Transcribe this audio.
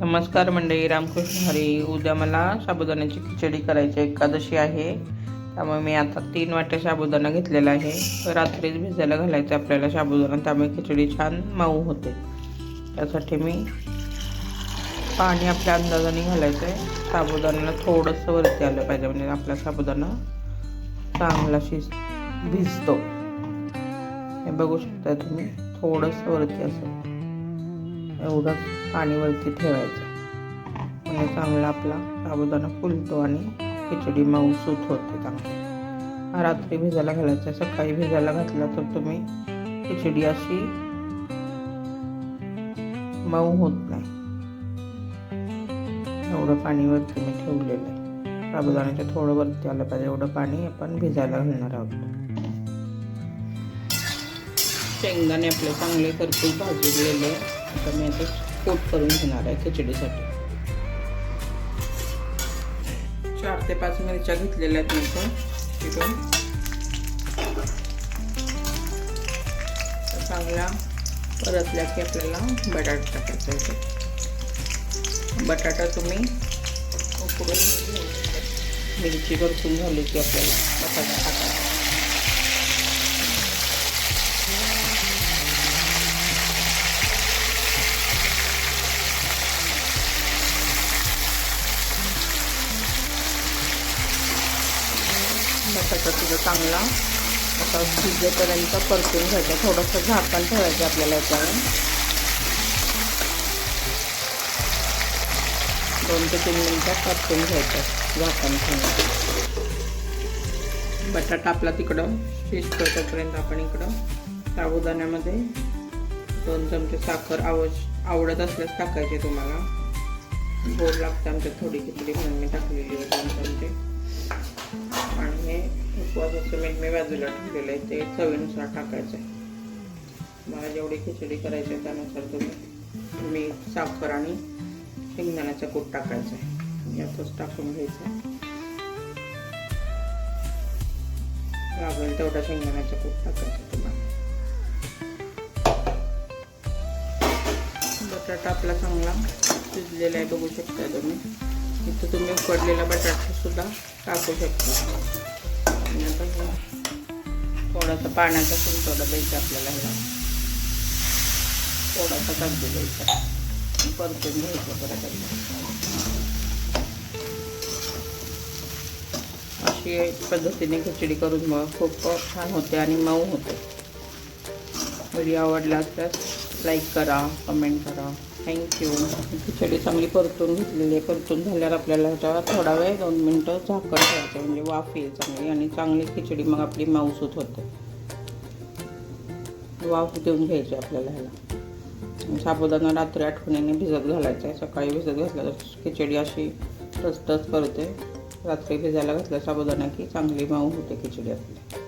नमस्कार मंडळी रामकृष्ण हरी. उद्या मला साबुदाण्याची खिचडी करायची आहे, एकादशी आहे. त्यामुळे मी आता तीन वाट्या साबुदाणा घेतलेला आहे. रात्रीच भिजायला घालायचं आहे आपल्याला साबुदाणा त्यामुळे खिचडी छान मऊ होते. त्यासाठी मी पाणी आपल्या अंदाजाने घालायचं आहे साबुदाण्याला थोडंसं वरती आलं पाहिजे म्हणजे आपला साबुदाणा चांगला शिज भिजतो. हे बघू शकता तुम्ही थोडंसं वरती असं. एवढं पाणीवरती ठेवायचं. म्हणजे चांगला आपला साबुदाणा फुलतो आणि खिचडी मऊ सूत होते चांगली. रात्री भिजायला घालायचं. सकाळी भिजायला घातला तर तुम्ही खिचडी अशी मऊ होत नाही. एवढं पाणीवरती मी ठेवलेलं आहे. साबुदाण्याच्या थोडं वरती आलं पाहिजे. एवढं पाणी आपण भिजायला घालणार आहोत. शेंगदाणे आपले चांगले भरपूर भाजलेले आता मी आता कोट करून घेणार आहे खिचडीसाठी. चार ते पाच मिरच्या घेतलेल्या आहेत मी तिथून चिरून चांगल्या परतल्या की आपल्याला बटाटा टाकायचा आहे बटाटा तुम्ही उकडून मिरची भरपूर झाली की आपल्याला बटाटा टाकायचा बटाटा सुद्धा चांगला आता शिजेपर्यंत परतून घ्यायचा. थोडंसं झाकण ठेवायचं आपल्याला याच्यावर. दोन ते तीन मिनटात परतून घ्यायचं झाकण ठेवून. बटाटा आपला तिकडं शिजतो तोपर्यंत आपण इकडं साबुदाण्यामध्ये दोन चमचे साखर आवश आवडत असल्यास टाकायचे तुम्हाला. गोड लागते आमच्यात थोडी खिचडी म्हणून मी टाकलेली आहे दोन चमचे. आणि हे उपवासाचं मीठ मी बाजूला ठेवलेलं आहे ते चवीनुसार टाकायचं आहे. मला जेवढी खिचडी करायची आहे त्यानुसार तुम्ही मीठ साखर आणि शेंगदाण्याचा कूट टाकायचा आहे. यातच टाकून घ्यायचं आहे. लागेल तेवढा शेंगदाण्याचा कूट टाकायचा तुम्हाला. बटाटा आपला चांगला शिजलेला आहे बघू शकता तुम्ही. इथं तुम्ही उकडलेला बटाटासुद्धा टाकू शकता. आणि आता थोडासा पाण्याचा सुलटवडा द्यायचा आपल्याला ह्याला. थोडासा कागदी द्यायचा. परतून घ्यायचं परत अशी पद्धतीने खिचडी करून मग खूप छान होते आणि मऊ होते. व्हिडिओ आवडला असल्यास लाईक करा कमेंट करा. थँक्यू खिचडी चांगली परतून घेतलेली आहे. परतून झाल्यावर आपल्याला ह्याच्यावर थोडा वेळ दोन मिनटं झाकण ठेवायचं म्हणजे वाफ येईल चांगली आणि चांगली खिचडी. मग आपली मांसूत होते वाफ देऊन घ्यायची आपल्याला ह्याला. म्हणजे साबुदाणा रात्री आठवणीने भिजत घालायचं आहे. सकाळी भिजत घातलं तर खिचडी अशी टचटच करते. रात्री भिजायला घातलं साबुदाणा की चांगली मऊ होते खिचडी आपली.